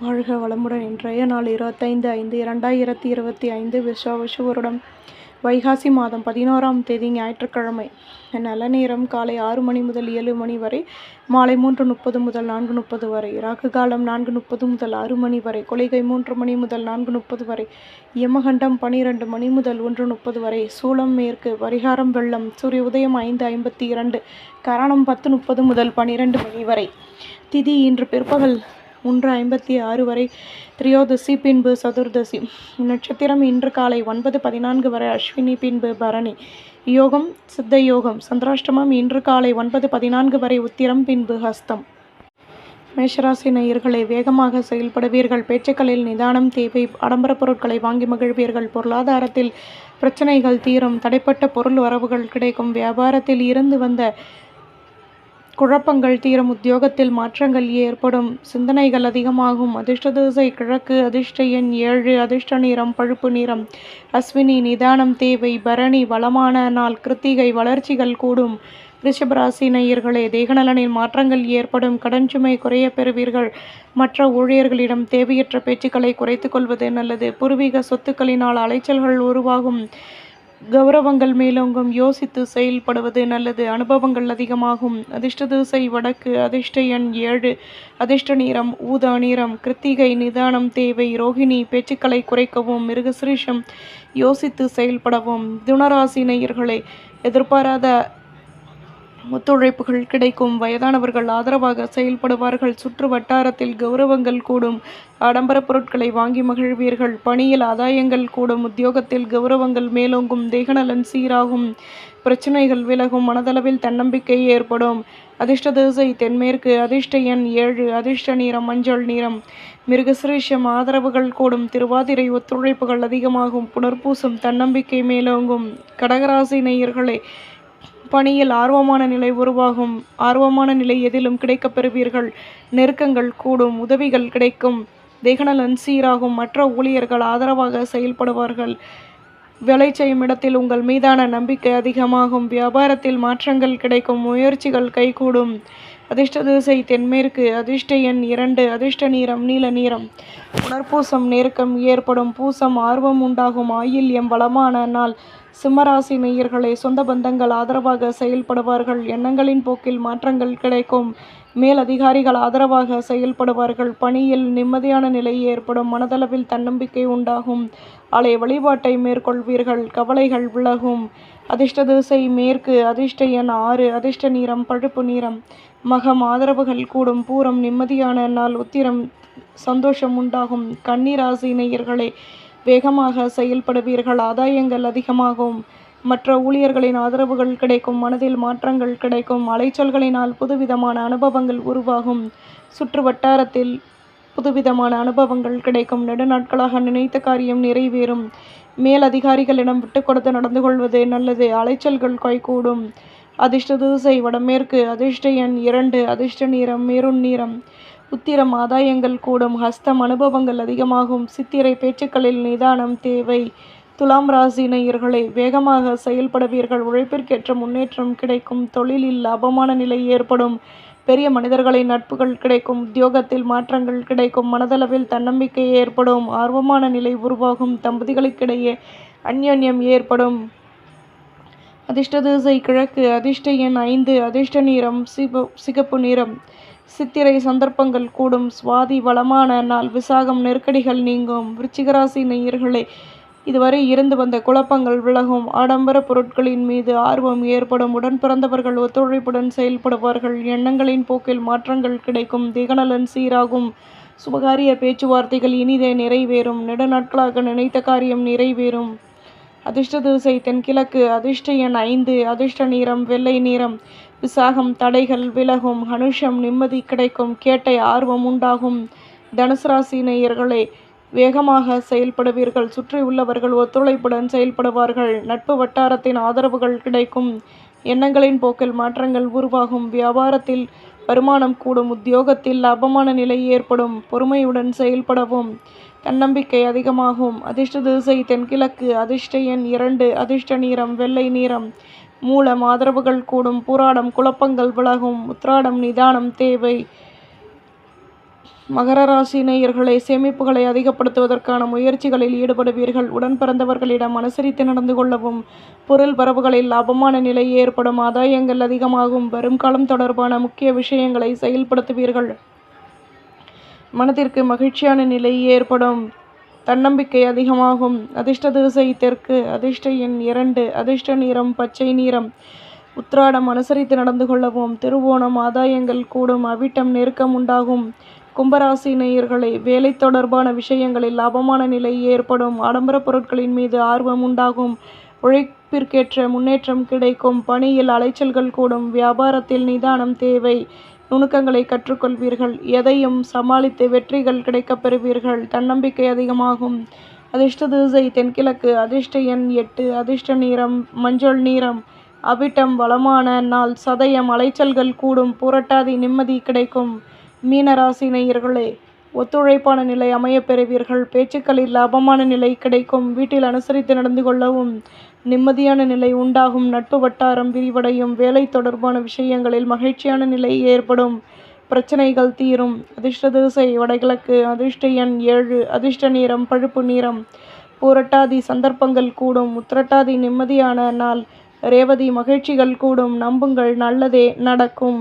வாழ்க வளமுடன் இன்றைய நாள் இருபத்தைந்து ஐந்து இரண்டாயிரத்தி இருபத்தி ஐந்து விஸ்வாவசு வருடம். வைகாசி மாதம் பதினோராம் தேதி ஞாயிற்றுக்கிழமை. நல்ல நேரம் காலை ஆறு மணி முதல் ஏழு மணி வரை மாலை மூன்று முப்பது முதல் நான்கு முப்பது வரை ராகு காலம் நான்கு முப்பது முதல் ஆறு மணி வரை கொலைகை மூன்று மணி முதல் நான்கு முப்பது வரை யமகண்டம் பனிரெண்டு மணி முதல் ஒன்று முப்பது வரை சூளம் மேற்கு பரிகாரம் வெள்ளம் சூரிய உதயம் ஐந்து ஐம்பத்தி இரண்டு கரணம் பத்து முப்பது முதல் பனிரெண்டு மணி வரை. திதி இன்று பிற்பகல் ஒன்று ஐம்பத்தி ஆறு வரை திரியோதசி பின்பு சதுர்தசி. நட்சத்திரம் இன்று காலை ஒன்பது பதினான்கு வரை அஸ்வினி பின்பு பரணி. யோகம் சித்த யோகம் சந்திராஷ்டமம் இன்று காலை ஒன்பது பதினான்கு வரை உத்திரம் பின்பு ஹஸ்தம். மேஷராசி நேயர்களை வேகமாக செயல்படுவீர்கள். பேச்சுக்களில் நிதானம் தேவை ஆடம்பர பொருட்களை வாங்கி மகிழ்வீர்கள். பொருளாதாரத்தில் பிரச்சனைகள் தீரும். தடைப்பட்ட பொருள் வரவுகள் கிடைக்கும். வியாபாரத்தில் இருந்து வந்த குழப்பங்கள் தீரும் உத்தியோகத்தில் மாற்றங்கள் ஏற்படும். சிந்தனைகள் அதிகமாகும். அதிர்ஷ்ட திசை கிழக்கு அதிர்ஷ்ட எண் ஏழு அதிர்ஷ்ட நிறம் பழுப்பு நிறம். அஸ்வினி நிதானம் தேவை பரணி வளமான நாள் கிருத்திகை வளர்ச்சிகள் கூடும். ரிஷபராசி நேயர்களே தேகநலனில் மாற்றங்கள் ஏற்படும். கடன் சுமை குறைய பெறுவீர்கள். மற்ற ஊழியர்களிடம் தேவையற்ற பேச்சுக்களை குறைத்துக் கொள்வது நல்லது. பூர்வீக சொத்துக்களினால் அலைச்சல்கள் உருவாகும். கௌரவங்கள் மேலோங்கும் யோசித்து செயல்படுவது நல்லது. அனுபவங்கள் அதிகமாகும். அதிர்ஷ்ட திசை வடக்கு அதிர்ஷ்ட எண் ஏழு அதிர்ஷ்ட நிறம் ஊதா நிறம் கிருத்திகை நிதானம் தேவை ரோகிணி பேச்சுக்களை குறைக்கவும் மிருகசிரீஷம் யோசித்து செயல்படவும் துணராசி நேயர்களை எதிர்பாராத ஒத்துழைப்புகள் கிடைக்கும். வயதானவர்கள் ஆதரவாக செயல்படுவார்கள். சுற்று வட்டாரத்தில் கௌரவங்கள் கூடும். ஆடம்பர பொருட்களை வாங்கி மகிழ்வீர்கள். பணியில் ஆதாயங்கள் கூடும். உத்தியோகத்தில் கௌரவங்கள் மேலோங்கும். தேகநலன் சீராகும். பிரச்சனைகள் விலகும். மனதளவில் தன்னம்பிக்கை ஏற்படும். அதிர்ஷ்ட திசை தென்மேற்கு. அதிர்ஷ்ட எண் ஏழு. அதிர்ஷ்ட நிறம் மஞ்சள் நிறம். மிருகசிரேஷம் ஆதரவுகள் கூடும். திருவாதிரை ஒத்துழைப்புகள் அதிகமாகும். புனர்பூசம் தன்னம்பிக்கை மேலோங்கும். கடகராசி நேயர்களே பணியில் ஆர்வமான நிலை உருவாகும். ஆர்வமான நிலை எதிலும் கிடைக்கப் பெறுவீர்கள். நெருக்கங்கள் கூடும் உதவிகள் கிடைக்கும். திகநலன் சீராகும் மற்ற ஊழியர்கள் ஆதரவாக செயல்படுவார்கள். வேலை செய்யும் இடத்தில் உங்கள் மீதான நம்பிக்கை அதிகமாகும். வியாபாரத்தில் மாற்றங்கள் கிடைக்கும் முயற்சிகள் கைகூடும். அதிர்ஷ்ட திசை தென்மேற்கு அதிர்ஷ்ட எண் இரண்டு அதிர்ஷ்ட நீரம் நீல நீரம் உணர்பூசம் நெருக்கம் ஏற்படும். பூசம் ஆர்வம் உண்டாகும். ஆயில் எம் வளமான நாள். சிம்மராசி நேயர்களே சொந்த பந்தங்கள் ஆதரவாக செயல்படுவார்கள். எண்ணங்களின் போக்கில் மாற்றங்கள் கிடைக்கும். மேல் அதிகாரிகள் ஆதரவாக செயல்படுவார்கள். பணியில் நிம்மதியான நிலை ஏற்படும். மனதளவில் தன்னம்பிக்கை உண்டாகும். ஆலய வழிபாட்டை மேற்கொள்வீர்கள். கவலைகள் விலகும். அதிர்ஷ்ட திசை மேற்கு அதிர்ஷ்ட எண் ஆறு அதிர்ஷ்ட நீரம் பழுப்பு நிறம். மகம் ஆதரவுகள் கூடும். பூரம் நிம்மதியான நாள் உத்திரம் சந்தோஷம் உண்டாகும். கன்னிராசி நேயர்களே வேகமாக செயல்படுவீர்கள் ஆதாயங்கள் அதிகமாகும். மற்ற ஊழியர்களின் ஆதரவுகள் கிடைக்கும் மனதில் மாற்றங்கள் கிடைக்கும் அலைச்சல்களினால் புதுவிதமான அனுபவங்கள் உருவாகும். சுற்று வட்டாரத்தில் புதுவிதமான அனுபவங்கள் கிடைக்கும். நெடுநாட்களாக நினைத்த காரியம் நிறைவேறும். மேல் அதிகாரிகளிடம் விட்டு கொடுத்து நடந்து கொள்வது நல்லது அலைச்சல்கள் கைகூடும். அதிர்ஷ்ட திசை வடமேற்கு அதிர்ஷ்ட எண் இரண்டு அதிர்ஷ்ட நிறம் மெருண் நிறம். உத்திரம் ஆதாயங்கள் கூடும் ஹஸ்தம் அனுபவங்கள் அதிகமாகும் சித்திரை பேச்சுக்களில் நிதானம் தேவை. துலாம் ராசி நேயர்களே வேகமாக செயல்படுவீர்கள். உழைப்பிற்கேற்ற முன்னேற்றம் கிடைக்கும். தொழிலில் லாபமான நிலை ஏற்படும். பெரிய மனிதர்களின் நட்புகள் கிடைக்கும். உத்தியோகத்தில் மாற்றங்கள் கிடைக்கும். மனதளவில் தன்னம்பிக்கை ஏற்படும். ஆர்வமான நிலை உருவாகும். தம்பதிகளுக்கிடையே அந்யோன்யம் ஏற்படும். அதிர்ஷ்ட திசை கிழக்கு அதிர்ஷ்ட எண் ஐந்து அதிர்ஷ்ட நிறம் சிவ சிகப்பு நிறம். சித்திரை சந்தர்ப்பங்கள் கூடும். சுவாதி வளமான நாள் விசாகம் நெருக்கடிகள் நீங்கும். விருச்சிகராசி நேயர்களே இதுவரை இருந்து வந்த குழப்பங்கள் விலகும். ஆடம்பர பொருட்களின் மீது ஆர்வம் ஏற்படும். உடன் பிறந்தவர்கள் ஒத்துழைப்புடன் செயல்படுவார்கள். எண்ணங்களின் போக்கில் மாற்றங்கள் கிடைக்கும். திகநலன் சீராகும். சுபகாரிய பேச்சுவார்த்தைகள் இனிதே நிறைவேறும். நெடுநாட்களாக நினைத்த காரியம் நிறைவேறும். அதிர்ஷ்ட திசை தென்கிழக்கு. அதிர்ஷ்ட எண் ஐந்து. அதிர்ஷ்ட நிறம் வெள்ளை நிறம். விசாகம் தடைகள் விலகும் அனுஷம் நிம்மதி கிடைக்கும் கேட்டை ஆர்வம் உண்டாகும். தனுசு ராசி நேயர்களே வேகமாக செயல்படுவீர்கள். சுற்றி உள்ளவர்கள் ஒத்துழைப்புடன் செயல்படுவார்கள். நட்பு வட்டாரத்தின் ஆதரவுகள் கிடைக்கும். எண்ணங்களின் போக்கில் மாற்றங்கள் உருவாகும். வியாபாரத்தில் வருமானம் கூடும். உத்தியோகத்தில் லாபமான நிலை ஏற்படும். பொறுமையுடன் செயல்படவும். தன்னம்பிக்கை அதிகமாகும். அதிர்ஷ்ட திசை தென்கிழக்கு. அதிர்ஷ்ட எண் இரண்டு. அதிர்ஷ்ட நீரம் வெள்ளை நீரம் மூலம் ஆதரவுகள் கூடும் பூராடம் குழப்பங்கள் விலகும் உத்ராடம் நிதானம் தேவை. மகர ராசி நேயர்களை சேமிப்புகளை அதிகப்படுத்துவதற்கான முயற்சிகளில் ஈடுபடுவீர்கள். உடன் பிறந்தவர்களிடம் அனுசரித்து நடந்து கொள்ளவும் பொருள் வரவுகளில் லாபமான நிலை ஏற்படும் ஆதாயங்கள் அதிகமாகும் வருங்காலம் தொடர்பான முக்கிய விஷயங்களை செயல்படுத்துவீர்கள். மனதிற்கு மகிழ்ச்சியான நிலை ஏற்படும். தன்னம்பிக்கை அதிகமாகும். அதிர்ஷ்ட திசை தெற்கு அதிர்ஷ்ட எண் இரண்டு அதிர்ஷ்ட நிறம் பச்சை நிறம். உத்ராடம் அனுசரித்து நடந்து கொள்ளவும் திருவோணம் ஆதாயங்கள் கூடும் அவிட்டம் நெருக்கம் உண்டாகும். கும்பராசி நேயர்களை வேலை தொடர்பான விஷயங்களில் லாபமான நிலை ஏற்படும். ஆடம்பர பொருட்களின் மீது ஆர்வம் உண்டாகும். உழைப்பிற்கேற்ற முன்னேற்றம் கிடைக்கும். பணியில் அலைச்சல்கள் கூடும். வியாபாரத்தில் நிதானம் தேவை. நுணுக்கங்களை கற்றுக்கொள்வீர்கள். எதையும் சமாளித்து வெற்றிகள் கிடைக்கப் பெறுவீர்கள். தன்னம்பிக்கை அதிகமாகும். அதிர்ஷ்ட திசை தென்கிழக்கு. அதிர்ஷ்ட எண் எட்டு. அதிர்ஷ்ட நிறம் மஞ்சள் நிறம். அவிட்டம் வளமான நாள். சதயம் அலைச்சல்கள் கூடும். புரட்டாதி நிம்மதி கிடைக்கும். மீனராசி நேயர்களே ஒத்துழைப்பான நிலை அமையப் பெறுவீர்கள். பேச்சுக்களில் லாபமான நிலை கிடைக்கும். வீட்டில் அனுசரித்து நடந்து கொள்ளவும் நிம்மதியான நிலை உண்டாகும். நட்பு வட்டாரம் விரிவடையும். வேலை தொடர்பான விஷயங்களில் மகிழ்ச்சியான நிலை ஏற்படும். பிரச்சனைகள் தீரும். அதிர்ஷ்ட திசை வடகிழக்கு. அதிர்ஷ்ட எண் ஏழு. அதிர்ஷ்ட நிறம் பழுப்பு நிறம். பூரட்டாதி சந்தர்ப்பங்கள் கூடும். உத்திரட்டாதி நிம்மதியான நாள். ரேவதி மகிழ்ச்சிகள் கூடும். நம்புங்கள். நல்லதே நடக்கும்.